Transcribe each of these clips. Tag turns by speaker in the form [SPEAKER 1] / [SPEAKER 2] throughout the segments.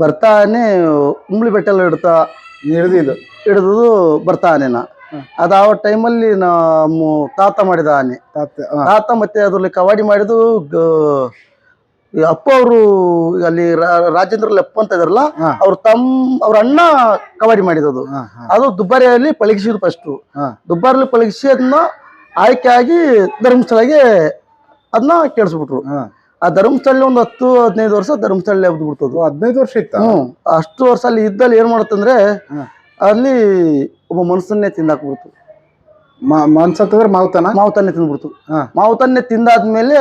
[SPEAKER 1] ಬರ್ತಾನೆ ಉಂಬ್ಳಿ ಬೆಟ್ಟಲ್ಲಿ ಇಡ್ತಾ
[SPEAKER 2] ಹಿಡಿದಿದ್ದು.
[SPEAKER 1] ಹಿಡಿದು ಬರ್ತಾನೆ ನಾ ಅದಾವ ಆ ಟೈಮಲ್ಲಿ ನಮ್ಮ ತಾತ ಮಾಡಿದ ಆನೆ.
[SPEAKER 2] ತಾತ
[SPEAKER 1] ತಾತ ಮತ್ತೆ ಅದ್ರಲ್ಲಿ ಕವಾಡಿ ಮಾಡಿದ್ದು ಅಪ್ಪ ಅವರು ಅಲ್ಲಿ ರಾಜೇಂದ್ರ ಲೆಪ್ಪ ಅಂತ ಇದಾರಲ್ಲ. ಅವ್ರ ತಮ್ಮ ಅವ್ರ ಅಣ್ಣ ಕವಾಡಿ ಮಾಡಿದದು. ಅದು ದುಬಾರಿಯಲ್ಲಿ ಪಳಗಿಸಿದ್ರು ಫಸ್ಟ್ ದುಬ್ಬಾರಿಯಲ್ಲಿ ಪಳಗಿಸಿ ಅದನ್ನ ಆಯ್ಕೆ ಆಗಿ ಧರ್ಮಸ್ಥಳಗೆ ಅದನ್ನ ಕೇಳಿಸ್ಬಿಟ್ರು. ಆ ಧರ್ಮಸ್ಥಳ ಒಂದು ಹತ್ತು ಹದಿನೈದು ವರ್ಷ ಧರ್ಮಸ್ಥಳ ಹಬ್ದು ಬಿಡ್ತದು.
[SPEAKER 2] ಓ, ಹದಿನೈದು ವರ್ಷ ಇತ್ತು?
[SPEAKER 1] ಹ್ಮ್. ಅಷ್ಟು ವರ್ಷ ಅಲ್ಲಿ ಇದ್ದಲ್ಲಿ ಏನು ಮಾಡುತ್ತಂದ್ರೆ. ಅಲ್ಲಿ ಒಬ್ಬ ಮನುಷ್ಯನ್ನೇ ತಿಂದಾಕ್ಬಿಡ್ತು
[SPEAKER 2] ಮನ್ಸತ್ತಂದ್ರೆ ಮಾವುತನ?
[SPEAKER 1] ಮಾವುತನ್ನೇ ತಿಂದ್ಬಿಡ್ತು. ಮಾವುತನ್ನೇ ತಿಂದಾದ್ಮೇಲೆ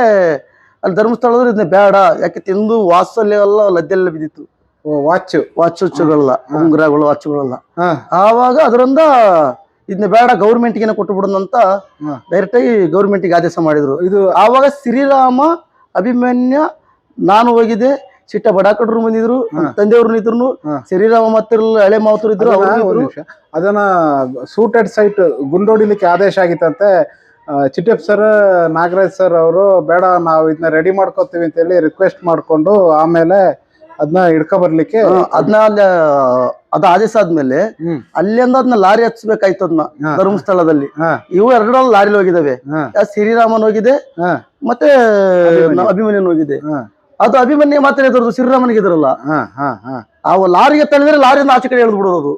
[SPEAKER 1] ಅಲ್ಲಿ ಧರ್ಮಸ್ಥಳದ್ರೆ ಇದನ್ನ ಬೇಡ ಯಾಕೆ ತಿಂದು ವಾಸಲ್ಲಿ ಎಲ್ಲ ಲದ್ದೆಲ್ಲ ಬಿದ್ದಿತ್ತು.
[SPEAKER 2] ಓ ವಾಚ್.
[SPEAKER 1] ಹುಚ್ಚುಗಳಲ್ಲ ಉಂಗುರಗಳು ವಾಚುಗಳೆಲ್ಲ. ಆವಾಗ ಅದರಿಂದ ಇದನ್ನ ಬೇಡ ಗೌರ್ಮೆಂಟ್ಗೆ ಕೊಟ್ಟು ಬಿಡೋದಂತ. ಡೈರೆಕ್ಟ್ ಆಗಿ ಗೌರ್ಮೆಂಟ್ಗೆ ಆದೇಶ ಮಾಡಿದ್ರು.
[SPEAKER 2] ಇದು
[SPEAKER 1] ಆವಾಗ ಶ್ರೀರಾಮ ಅಭಿಮನ್ಯ ನಾನು ಹೋಗಿದ್ದೆ. ಸಿಟ್ಟ ಬಡಾಕಡ್ರು ಬಂದಿದ್ರು ತಂದೆಯವ್ರು ಇದ್ರು. ಶ್ರೀರಾಮ ಮತ್ತೆ ಹಳೆ ಮಾವತರು ಇದ್ರು
[SPEAKER 2] ಅದನ್ನ
[SPEAKER 1] ಅವ್ರು
[SPEAKER 2] ನಿಮಿಷ. ಅದನ್ನ ಸೂಟೆಡ್ ಸೈಟ್ ಗುಂಡೋಡಿಲಿಕ್ಕೆ ಆದೇಶ ಆಗಿತ್ತಂತೆ. ಚಿಟ್ಟೆಪ್ ಚಿಟ್ಟಪ್ಪ ಸರ್ ನಾಗರಾಜ್ ಸರ್ ಅವರು ಬೇಡ ನಾವು ಇದನ್ನ ರೆಡಿ ಮಾಡ್ಕೋತೀವಿ ಅಂತ ಹೇಳಿ ರಿಕ್ವೆಸ್ಟ್ ಮಾಡ್ಕೊಂಡು ಆಮೇಲೆ ಅದನ್ನ ಹಿಡ್ಕೊ ಬರ್ಲಿಕ್ಕೆ
[SPEAKER 1] ಅದನ್ನ ಅಲ್ಲಿ ಅದ ಆದೇಶ ಆದ್ಮೇಲೆ
[SPEAKER 2] ಹ್ಮ್.
[SPEAKER 1] ಅಲ್ಲಿಂದ ಅದನ್ನ ಲಾರಿ ಹಚ್ಬೇಕಾಯ್ತು ಅದನ್ನ ಧರ್ಮಸ್ಥಳದಲ್ಲಿ. ಇವು ಎರಡರಲ್ಲಿ ಲಾರಿಲಿ ಹೋಗಿದಾವೆ. ಶ್ರೀರಾಮನ್ ಹೋಗಿದೆ ಮತ್ತೆ ಅಭಿಮನ್ಯನ್ ಹೋಗಿದೆ. ಅದು ಅಭಿಮನ್ಯ ಮಾತ್ರ ಇದ್ರದ್ದು ಶ್ರೀರಾಮನಿಗೆ ಇದ್ರಲ್ಲ ಆ ಲಾರಿಗೆ ತಳ್ಳಿದ್ರೆ ಲಾರಿಯಿಂದ ಆಚೆ ಕಡೆ ಎಳ್ದು ಬಿಡೋದು ಅದು.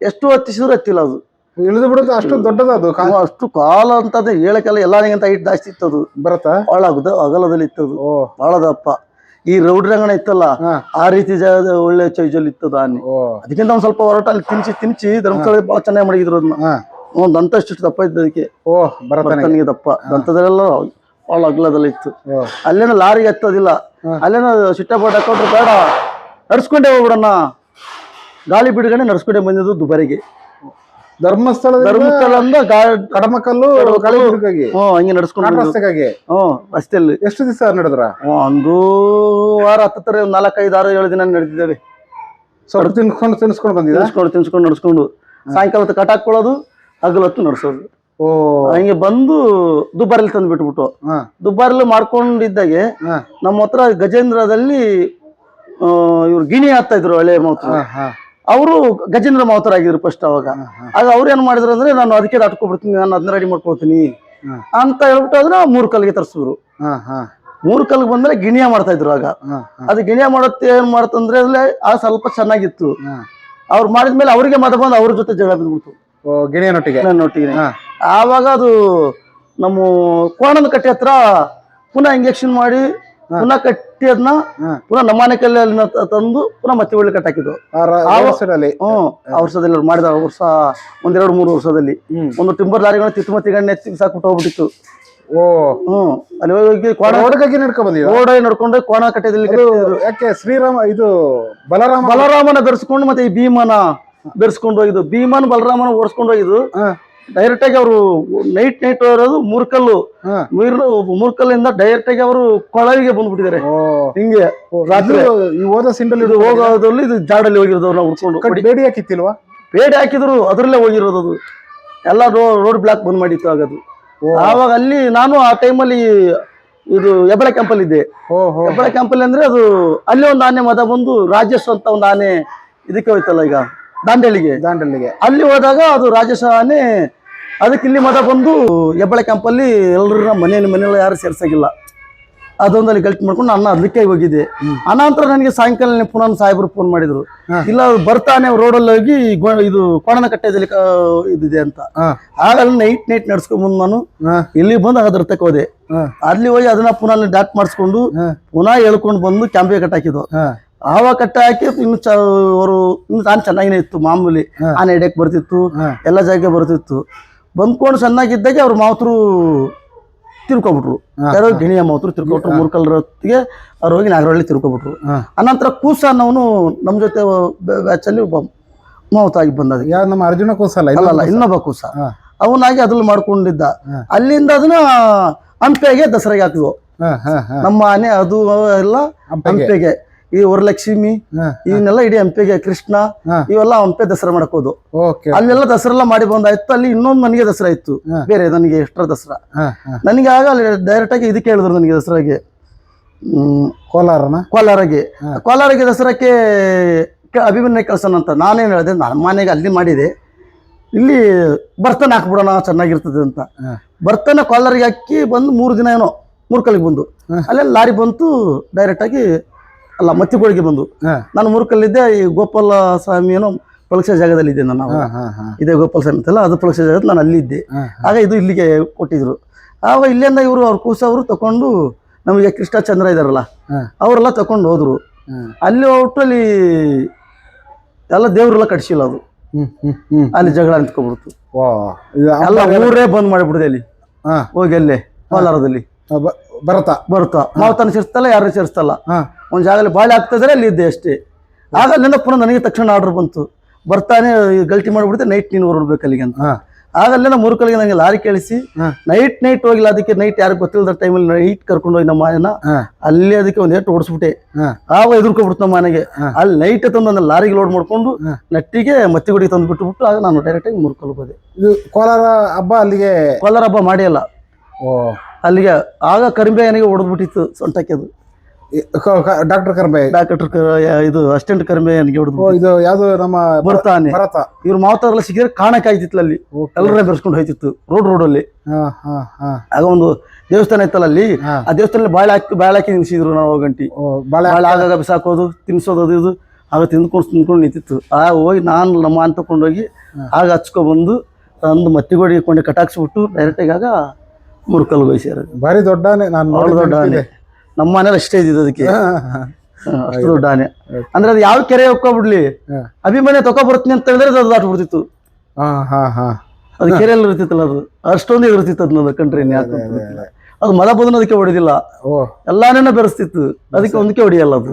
[SPEAKER 1] ಎಷ್ಟು ಹತ್ತಿಸಿದ್ರು ಹತ್ತಿಲ್ಲ ಅದು.
[SPEAKER 2] ಇಳಿದು ಬಿಡೋದು ಅಷ್ಟು ದೊಡ್ಡದ ಅದು.
[SPEAKER 1] ಅವ ಅಷ್ಟು ಕಾಲ ಅಂತ ಹೇಳಕ್ಕೆಲ್ಲ ಎಲ್ಲರಿಗಿಂತ ಹೈಟ್ ಜಾಸ್ತಿ ಇತ್ತದು
[SPEAKER 2] ಬರತ್ತಾ?
[SPEAKER 1] ಬಹಳ ಅಗದ ಅಗಲದಲ್ಲಿ ಇತ್ತದು
[SPEAKER 2] ಅದು.
[SPEAKER 1] ಬಹಳ ದಪ್ಪ ಈ ರೌಡ್ ರಂಗಣ ಇತ್ತಲ್ಲ ಆ ರೀತಿ ಜಾಗದ ಒಳ್ಳೆ ಚೈಜಲ್ಲಿ ಇತ್ತು ಆನೆ ಅದಕ್ಕಿಂತ ಒಂದ್ ಸ್ವಲ್ಪ ಹೊರಟ ಅಲ್ಲಿ ತಿನ್ಸಿ ತಿನ್ಸಿ ಧರ್ಮಸ್ಥಳ ಬಹಳ ಚೆನ್ನಾಗಿ ಮಾಡಿದ್ರು ಅದನ್ನ ಒಂದ್ ದಂತ ಇಷ್ಟು ದಪ್ಪ ಇದ್ದ ಅದಕ್ಕೆ.
[SPEAKER 2] ಓ
[SPEAKER 1] ಬರತನಿಗೆ. ದಪ್ಪ. ದಂತದಲ್ಲೆಲ್ಲ ಬಹಳ ಅಗ್ಲದಲ್ಲಿ ಇತ್ತು. ಅಲ್ಲೇನೋ ಲಾರಿಗೆ ಹತ್ತೋದಿಲ್ಲ. ಅಲ್ಲೇನೋ ಸಿಟ್ಟ ಸಿಟ್ಟಪಟ್ಟ ಹಾಕೊಂಡ್ರು ಬೇಡ. ನಡ್ಸ್ಕೊಂಡೇ ಹೋಗ್ಬಿಡಣ. ಗಾಳಿ ಬಿಡುಗಡೆ ನಡ್ಸ್ಕೊಂಡೇ ಬಂದಿದ್ದು ದುಬಾರಿಗೆ
[SPEAKER 2] ಧರ್ಮಸ್ಥಳದ
[SPEAKER 1] ಧರ್ಮಸ್ಥಳದಿಂದ ಗಾ
[SPEAKER 2] ಕಡಮಕಲ್ಲು
[SPEAKER 1] ಹ್ಞೂ ಹಂಗೆ ನಡ್ಸ್ಕೊಂಡು ಅಷ್ಟೇ
[SPEAKER 2] ರಸ್ತೆಗಾಗಿ
[SPEAKER 1] ಹ್ಞೂ ರಸ್ತೆಯಲ್ಲಿ
[SPEAKER 2] ಎಷ್ಟು ದಿವಸ ನಡೆದ್ರ?
[SPEAKER 1] ಒಂದು ವಾರ ಹತ್ತತ್ರ ಒಂದು ನಾಲ್ಕೈದು ಆರು ಏಳು ದಿನ ನಡೆದಿದ್ದೇವೆ
[SPEAKER 2] ಸ್ವಲ್ಪ ತಿನ್ಸ್ಕೊಂಡು ತಿನ್ಸ್ಕೊಂಡು ಬಂದಿದ್ದೆ
[SPEAKER 1] ತಿನ್ಸ್ಕೊಂಡು ತಿನ್ಸ್ಕೊಂಡು ನಡ್ಸ್ಕೊಂಡು. ಸಾಯಂಕಾಲ ಹೊತ್ತು ಕಟ್ ಹಾಕೊಳ್ಳೋದು ಹಗಲತ್ತು ನಡ್ಸೋದು.
[SPEAKER 2] ಓ.
[SPEAKER 1] ಹಂಗೆ ಬಂದು ದುಬಾರಿಲಿ ತಂದು ಬಿಟ್ಬಿಟ್ಟು
[SPEAKER 2] ಹಾ.
[SPEAKER 1] ದುಬಾರಿಲಿ ಮಾಡ್ಕೊಂಡಿದ್ದಾಗೆ ನಮ್ಮ ಹತ್ರ ಗಜೇಂದ್ರದಲ್ಲಿ ಇವ್ರು ಗಿಣಿ ಹಾಕ್ತಾ ಇದ್ರು ಹಳೆ ಮಾತ್ರ.
[SPEAKER 2] ಹಾ.
[SPEAKER 1] ಅವರು ಗಜೇಂದ್ರ ಮಾವತರಾಗಿದ್ರು ಫಸ್ಟ್ ಅವಾಗ. ಆಗ ಅವ್ರು ಏನ್ ಮಾಡಿದ್ರು ಅಂದ್ರೆ ನಾನು ಅದಕ್ಕೆ ದಾಟ್ಕೊಬಿಡ್ತೀನಿ ನಾನು ಅದನ್ನ ರೆಡಿ ಮಾಡ್ಕೊಳ್ತೀನಿ ಅಂತ ಹೇಳ್ಬಿಟ್ಟು ಅದನ್ನ ಮೂರು ಕಲ್ಗೆ ತರಿಸಿದ್ರು.
[SPEAKER 2] ಹಾ ಹಾ.
[SPEAKER 1] ಮೂರು ಕಲ್ಗೆ ಬಂದ್ರೆ ಗಿಣಿಯ ಮಾಡ್ತಾ ಇದ್ರು ಆಗ. ಅದು ಗಿಣಿಯ ಮಾಡುತ್ತೆ ಏನ್ ಮಾಡ್ತಂದ್ರೆ ಆ ಸ್ವಲ್ಪ ಚೆನ್ನಾಗಿತ್ತು. ಅವ್ರು ಮಾಡಿದ್ಮೇಲೆ ಅವರಿಗೆ ಮತ ಬಂದು ಅವ್ರ ಜೊತೆ ಜಗಳ ಬಿದ್ಬಿಡ್ತು
[SPEAKER 2] ಗಿಣಿಯನೊಟ್ಟಿಗೆ?
[SPEAKER 1] ನನ್ನ ಒಟ್ಟಿಗೆ ಆವಾಗ ಅದು ನಮ್ಮ ಕೋಣದ ಕಟ್ಟೆ ಹತ್ರ ಪುನಃ ಇಂಜೆಕ್ಷನ್ ಮಾಡಿ ಪುನಃ ಕಟ್ಟಿ ಅದನ್ನ. ಪುನಃ ನಮ್ಮನೆ ಕಲ್ಲಿ ಅಲ್ಲಿನ ತಂದು ಪುನಃ ಮತ್ತೆ ಒಳ್ಳೆ ಕಟ್ಟಾಕಿದ್ದು.
[SPEAKER 2] ಆ ಅಲ್ಲಿ
[SPEAKER 1] ಹ್ಮ್ ಆ ವರ್ಷದಲ್ಲಿ ಅವ್ರು ಮಾಡಿದ ವರ್ಷ ಒಂದೆರಡು ಮೂರು ವರ್ಷದಲ್ಲಿ. ಒಂದು ಟಿಂಬರ್ ಲಾರಿಗಳನ್ನ ತಿತ್ತುಮತಿ ಗಣ್ಣೆ ಎತ್ತಿ ಸಾಕ್ಬಿಟ್ಟು ಹೋಗ್ಬಿಟ್ಟಿತ್ತು.
[SPEAKER 2] ಓ.
[SPEAKER 1] ಹ್ಮ್ ಅಲ್ಲಿ ಹೋಗಿ ಕೋಣ
[SPEAKER 2] ನಡ್ಕೊ
[SPEAKER 1] ನಡ್ಕೊಂಡು ಕೋಣ ಕಟ್ಟದಲ್ಲಿ
[SPEAKER 2] ಯಾಕೆ ಶ್ರೀರಾಮ ಇದು ಬಲರಾಮ
[SPEAKER 1] ಬಲರಾಮನ ಬೆರೆಸ್ಕೊಂಡು ಮತ್ತೆ ಈ ಭೀಮನ ಬೆರೆಸ್ಕೊಂಡು ಹೋಗಿದ್ದು. ಭೀಮನ್ ಬಲರಾಮನ ಓಡಿಸ್ಕೊಂಡು ಹೋಗಿದ್ದು. ಡೈರೆಕ್ಟ್ ಆಗಿ ಅವರು ನೈಟ್ ನೈಟ್ ಇರೋದು ಮೂರ್ಕಲ್ಲು
[SPEAKER 2] ಮುರ್ಕಲ್ಲಿಂದ
[SPEAKER 1] ಮೂರು ಮೂರ್ಕಲ್ಲಿಂದ ಡೈರೆಕ್ಟ್ ಆಗಿ ಅವರು ಕೊಳವಿಗೆ ಬಂದ್ಬಿಟ್ಟಿದ್ದಾರೆ. ಹಿಂಗೆ. ರಾತ್ರಿ
[SPEAKER 2] ಈ ಹೋದ ಸಿಂಡಲ್
[SPEAKER 1] ಇದು ಹೋಗೋದ್ರಲ್ಲಿ ಇದು ಜಾಡಲ್ಲಿ ಹೋಗಿರೋದು ನಾವು ಹುಡ್ಕೊಂಡು.
[SPEAKER 2] ಬೇಡಿ ಹಾಕಿತ್ತಿಲ್ವಾ?
[SPEAKER 1] ಬೇಡಿ ಹಾಕಿದ್ರು ಅದರಲ್ಲೇ ಹೋಗಿರೋದು ಅದು. ಎಲ್ಲ ರೋಡ್ ಬ್ಲಾಕ್ ಬಂದ್ ಮಾಡಿತ್ತು ಆಗದು ಆವಾಗ ಅಲ್ಲಿ ನಾನು ಆ ಟೈಮಲ್ಲಿ ಇದು ಹೆಬ್ಬಳ ಕ್ಯಾಂಪಲ್ಲಿ ಇದ್ದೆ. ಹೆಬ್ಬಳ ಕ್ಯಾಂಪಲ್ಲಿ ಅಂದ್ರೆ ಅದು ಅಲ್ಲಿ ಒಂದು ಆನೆ ಮದ ಬಂದು ರಾಜೇಶ್ ಅಂತ ಒಂದು ಆನೆ ಇದಕ್ಕೆ ಹೋಯ್ತಲ್ಲ ಈಗ. ದಾಂಡೇಲಿಗೆ?
[SPEAKER 2] ದಾಂಡೇಲಿಗೆ.
[SPEAKER 1] ಅಲ್ಲಿ ಹೋದಾಗ ಅದು ರಾಜೇಶ ಅದಕ್ಕೆ ಇಲ್ಲಿ ಮದ ಬಂದು ಹೆಬ್ಬಳ ಕ್ಯಾಂಪಲ್ಲಿ ಎಲ್ಲರ ಮನೆ ಮನೆಯಲ್ಲಿ ಯಾರು ಸೇರ್ಸಾಗಿಲ್ಲ. ಅದೊಂದು ಅಲ್ಲಿ ಗಲ್ಟ್ ಮಾಡ್ಕೊಂಡು ಅನ್ನ ಅದಕ್ಕೆ ಹೋಗಿದ್ದೆ. ಅನಂತರ ನನಗೆ ಸಾಯಂಕಾಲ ಪುನಃ ಸಾಹೇಬರು ಫೋನ್ ಮಾಡಿದ್ರು. ಇಲ್ಲ ಬರ್ತಾನೆ ರೋಡಲ್ಲಿ ಹೋಗಿ ಇದು ಕೋಣನ ಕಟ್ಟೆದಲ್ಲಿ ಇದಿದೆ ಅಂತ.
[SPEAKER 2] ಆಗಲ್ಲ
[SPEAKER 1] ಆಗ ನೈಟ್ ನೈಟ್ ನಡ್ಸ್ಕೊಂಡ್ಬಂದು ನಾನು. ಇಲ್ಲಿ ಬಂದು ಅದ್ರ ತಕ್ಕ ಹೋದೆ. ಅಲ್ಲಿ ಹೋಗಿ ಅದನ್ನ ಪುನಃ ಡಾಕ್ಟ್ ಡಾಟ್ ಮಾಡಿಸ್ಕೊಂಡು ಪುನಃ ಹೇಳ್ಕೊಂಡು ಬಂದು ಕ್ಯಾಂಪೇ ಕಟ್ಟಾಕಿದ್ದು.
[SPEAKER 2] ಹಾ.
[SPEAKER 1] ಆವಾಗ ಕಟ್ಟ ಹಾಕಿ ಇನ್ನು ಚ ಅವರು ಇನ್ನು ತಾನು ಚೆನ್ನಾಗಿನೇ ಇತ್ತು ಮಾಮೂಲಿ. ಆನೆ ಹಿಡಿಯಕ್ಕೆ ಬರ್ತಿತ್ತು. ಎಲ್ಲ ಜಾಗ ಬರ್ತಿತ್ತು. ಬಂದ್ಕೊಂಡು ಚೆನ್ನಾಗಿದ್ದಾಗೆ ಅವ್ರ ಮಾವತರು ತಿರ್ಕೊಬಿಟ್ರು. ಯಾರೋ ಗಿಣಿಯ ಮಾವತರು ತಿರ್ಕೊಬಿಟ್ರು ಮೂರ್ಕಲ್ರ ಹೊತ್ತಿಗೆ ಅವ್ರು ಹೋಗಿ ನಾಗರಹಳ್ಳಿ ತಿರ್ಕೊಬಿಟ್ರು. ಅನಂತರ ಕೂಸ ಅನ್ನೋನು ನಮ್ಮ ಜೊತೆ ಬ್ಯಾಚಲ್ಲಿ ಒಬ್ಬ ಮಾವತಾಗಿ ಬಂದ ಅದಕ್ಕೆ.
[SPEAKER 2] ನಮ್ಮ ಅರ್ಜುನ ಕೂಸಲ್ಲ
[SPEAKER 1] ಅಲ್ಲ ಅಲ್ಲ
[SPEAKER 2] ಕೂಸ.
[SPEAKER 1] ಇನ್ನೊಬ್ಬ ಕೂಸ?
[SPEAKER 2] ಹಾ.
[SPEAKER 1] ಅವನಾಗಿ ಅದ್ರಲ್ಲಿ ಮಾಡ್ಕೊಂಡಿದ್ದ. ಅಲ್ಲಿಂದ ಅದನ್ನ ಹಂಪೆಗೆ ದಸರಾಗೆ ಹಾಕಿದ್ವು.
[SPEAKER 2] ಹಾ ಹಾ ಹಾ.
[SPEAKER 1] ನಮ್ಮ ಆನೆ ಅದು ಎಲ್ಲ
[SPEAKER 2] ಹಂಪೆಗೆ.
[SPEAKER 1] ಈ ವರಲಕ್ಷ್ಮಿ ಇವನ್ನೆಲ್ಲ ಇಡೀ ಹಂಪೆಗೆ ಕೃಷ್ಣ. ಇವೆಲ್ಲ ಹಂಪೆ ದಸರಾ ಮಾಡಕೋದು.
[SPEAKER 2] ಓಕೆ
[SPEAKER 1] ಅಲ್ಲೆಲ್ಲ ದಸರಾ ಎಲ್ಲ ಮಾಡಿ ಬಂದಾಯ್ತು ಅಲ್ಲಿ ಇನ್ನೊಂದು ನನಗೆ ದಸರಾ ಇತ್ತು. ಬೇರೆ ನನಗೆ ಎಷ್ಟರ ದಸರಾ. ನನಗೆ ಆಗ ಅಲ್ಲಿ ಡೈರೆಕ್ಟ್ ಆಗಿ ಇದಕ್ಕೆ ಹೇಳಿದ್ರು ನನಗೆ ದಸರಾಗೆ. ಹ್ಮ್,
[SPEAKER 2] ಕೋಲಾರನ?
[SPEAKER 1] ಕೋಲಾರಗೆ. ಕೋಲಾರಗೆ ದಸರಾಕ್ಕೆ ಅಭಿಮನ್ಯ ಕಳ್ಸೋಣ ಅಂತ ನಾನೇನು ಹೇಳಿದೆ ನಾನು ಮನೆಗೆ ಅಲ್ಲಿ ಮಾಡಿದೆ. ಇಲ್ಲಿ ಬರ್ತಾನೆ ಹಾಕ್ಬಿಡೋಣ ಚೆನ್ನಾಗಿರ್ತದೆ ಅಂತ. ಬರ್ತಾನ ಕೋಲಾರಿಗೆ ಹಾಕಿ ಬಂದು ಮೂರು ದಿನ ಏನೋ ಮೂರ್ಕಲ್ಲಿಗೆ ಬಂದು.
[SPEAKER 2] ಅಲ್ಲೆಲ್ಲ
[SPEAKER 1] ಅಲ್ಲೇ ಲಾರಿ ಬಂತು ಡೈರೆಕ್ಟಾಗಿ ಅಲ್ಲ ಮತ್ತಿಗೋಳಿಗೆ ಬಂದು. ನಾನು ಮೂರ್ಕಲ್ಲಿದ್ದೆ ಈ ಗೋಪಾಲ ಸ್ವಾಮಿ ಏನೋ ಜಾಗದಲ್ಲಿ ಇದ್ದೆ ನಾನು ಇದೇ ಗೋಪಾಲ ಸ್ವಾಮಿ ಅಂತಲ್ಲ ಅದು ಪಳಕ್ಷ ಜಾಗದಲ್ಲಿ ನಾನು ಅಲ್ಲಿದ್ದೆ
[SPEAKER 2] ಇದ್ದೆ.
[SPEAKER 1] ಆಗ ಇದು ಇಲ್ಲಿಗೆ ಕೊಟ್ಟಿದ್ರು. ಆವಾಗ ಇಲ್ಲಿಂದ ಇವರು ಅವ್ರ ಕೂಸ ಅವರು ತಗೊಂಡು ನಮಗೆ ಕೃಷ್ಣ ಚಂದ್ರ ಇದಾರಲ್ಲ. ಅವರೆಲ್ಲ ತಗೊಂಡು ಹೋದ್ರು. ಅಲ್ಲಿ ಒಟ್ಟಲ್ಲಿ ಎಲ್ಲ ದೇವ್ರೆಲ್ಲ ಕಟ್ಸಿಲ್ಲ ಅದು. ಅಲ್ಲಿ ಜಗಳ
[SPEAKER 2] ನಿಂತ್ಕೊಂಡ್ಬಿಡ್ತು.
[SPEAKER 1] ಎಲ್ಲ ಊರೇ ಬಂದ್ ಮಾಡಿಬಿಡಿದೆ ಅಲ್ಲಿ. ಹೋಗಿ ಅಲ್ಲೇ ಕೋಲಾರದಲ್ಲಿ.
[SPEAKER 2] ಬ- ಬರುತ್ತಾ.
[SPEAKER 1] ಮಾವು ತನ್ನ ಸೇರಿಸ್ತಲ್ಲ ಯಾರು ಸೇರಿಸ್ತಲ್ಲ.
[SPEAKER 2] ಒಂದು
[SPEAKER 1] ಒಂದ್ ಜಾಗದಲ್ಲಿ ಬಾಳೆ ಆಗ್ತಿದ್ರೆ ಅಲ್ಲಿ ಇದ್ದೆ ಅಷ್ಟೇ. ಆಗ ಅಲ್ಲಿಂದ ಪುನಃ ನನಗೆ ತಕ್ಷಣ ಆರ್ಡರ್ ಬಂತು. ಬರ್ತಾನೆ ಗಲ್ಟಿ ಮಾಡಿಬಿಡ್ತೆ ನೈಟ್ ನೀನು ಹೊರಡ್ಬೇಕು ಅಲ್ಲಿಗೆ ಅಂತ. ಆಗ ಅಲ್ಲಿಂದ ಮೂರು ಕಲಿಗೆ ನನಗೆ ಲಾರಿ ಕೇಳಿಸಿ. ನೈಟ್ ನೈಟ್ ಹೋಗಿಲ್ಲ ಅದಕ್ಕೆ ನೈಟ್ ಯಾರು ಗೊತ್ತಿಲ್ಲದ ಟೈಮಲ್ಲಿ ನೈಟ್ ಕರ್ಕೊಂಡು ಹೋಗಿ ನಮ್ಮ ಮಾಯನ ಅಲ್ಲಿ ಅದಕ್ಕೆ ಒಂದು ಏಟು ಓಡಿಸ್ಬಿಟ್ಟೆ.
[SPEAKER 2] ಹಾ.
[SPEAKER 1] ಆವಾಗ ಎದುರ್ಕೊಬಿಡ್ತು ನಮ್ಮ ಮನೆಗೆ ಅಲ್ಲಿ ನೈಟ್ ತಂದು ನನ್ನ ಲಾರಿಗೆ ಲೋಡ್ ಮಾಡ್ಕೊಂಡು. ನಟ್ಟಿಗೆ ಮತ್ತಿಗುಡಿಗೆ ತಂದು ಬಿಟ್ಟುಬಿಟ್ಟು ಆಗ ನಾನು ಡೈರೆಕ್ಟಾಗಿ ಮುರ್ಕೊಲ್ ಹೋದೆ.
[SPEAKER 2] ಇದು ಕೋಲಾರ ಹಬ್ಬ ಅಲ್ಲಿಗೆ
[SPEAKER 1] ಕೋಲಾರ ಹಬ್ಬ ಮಾಡಿಯಲ್ಲ.
[SPEAKER 2] ಓ.
[SPEAKER 1] ಅಲ್ಲಿಗೆ ಆಗ ಕರಿಬೇನಿಗೆ ಹೊಡೆದ್ಬಿಟ್ಟಿತ್ತು ಸೊಂಟಕ್ಕೆ ಅದು.
[SPEAKER 2] ಡಾಕ್ಟರ್ ಕರಿಂಬೆ.
[SPEAKER 1] ಡಾಕ್ಟರ್ ಇದು ಅಸ್ಟೆಂಟ್ ಕರಿಬೇನಿಗೆ
[SPEAKER 2] ಓ
[SPEAKER 1] ಹೊಡೆದು
[SPEAKER 2] ಇದು ಯಾವುದು ನಮ್ಮ
[SPEAKER 1] ಬರ್ತಾನೆ
[SPEAKER 2] ಭರತ.
[SPEAKER 1] ಇವ್ರ ಮಾವತಾರೆಲ್ಲ ಸಿಕ್ಕಿದ್ರೆ ಕಾಣಕ್ಕೆ ಆಯ್ತಿತ್ತು ಅಲ್ಲಿ. ಎಲ್ಲರೇ ಬೆರೆಸ್ಕೊಂಡು ಹೋಯ್ತಿತ್ತು ರೋಡ್ ರೋಡಲ್ಲಿ.
[SPEAKER 2] ಹಾ ಹಾ ಹಾ.
[SPEAKER 1] ಆಗ ಒಂದು ದೇವಸ್ಥಾನ ಇತ್ತಲ್ಲ ಅಲ್ಲಿ ಆ ದೇವಸ್ಥಾನದಲ್ಲಿ ಬಾಳೆ ಹಾಕಿ ಬಾಳೆ ಹಾಕಿ ನಿಲ್ಸಿದ್ರು ನಾವು ಗಂಟಿ.
[SPEAKER 2] ಬಾಳೆ
[SPEAKER 1] ಆಗಾಗ ಬಿಸಾಕೋದು ತಿನ್ಸೋದು ಅದು ಇದು ಆಗ ತಿಂದ್ಕೊಂಡು ತಿಂದ್ಕೊಂಡು ನಿಂತಿತ್ತು. ಆ ಹೋಗಿ ನಾನು ನಮ್ಮ ಅಂತ ತಗೊಂಡೋಗಿ ಆಗ ಹಚ್ಕೊಬಂದು ತಂದು ಮತ್ತಿಗೋಡಿ ಕೊಂಡೆ ಕಟಾಕ್ಸ್ಬಿಟ್ಟು ಡೈರೆಕ್ಟಾಗಿ ಆಗ ಮುರುಕಲ್ಗೆ ಕಲ್ಲು ಸೇರೋದು
[SPEAKER 2] ಭಾರಿ ದೊಡ್ಡನೆ ನಾನು
[SPEAKER 1] ದೊಡ್ಡ ಆನೆ ನಮ್ಮ ಮನೇಲಿ ಅಷ್ಟೇ ಇದ್ದಿದ್ದು ಅದಕ್ಕೆ. ಅಷ್ಟು ದೊಡ್ಡ ಆನೆ ಅಂದ್ರೆ ಅದು ಯಾವ ಕೆರೆ ಹೋಗ್ಕೊಬಿಡ್ಲಿ ಅಭಿಮಾನ ಬರ್ತೀನಿ ಅಂತ ಹೇಳಿದ್ರೆ ಅದು ದಾಟ್ಬಿಡ್ತಿತ್ತು.
[SPEAKER 2] ಹಾ ಹಾ ಹಾ.
[SPEAKER 1] ಅದು ಕೆರೆಯಲ್ಲಿ ಇರ್ತಿತ್ತಲ್ಲ ಅದು. ಅಷ್ಟೊಂದು ಇರ್ತಿತ್ತು ಅದನ್ನ ಕಂಡ್ರಿ ಅದು ಮಲ ಬದನ ಅದಕ್ಕೆ ಹೊಡೆದಿಲ್ಲ ಎಲ್ಲಾನೇನ ಬೆರೆಸ್ತಿತ್ತು. ಅದಕ್ಕೆ ಒಂದಕ್ಕೆ ಹೊಡಿಯಲ್ಲ ಅದು.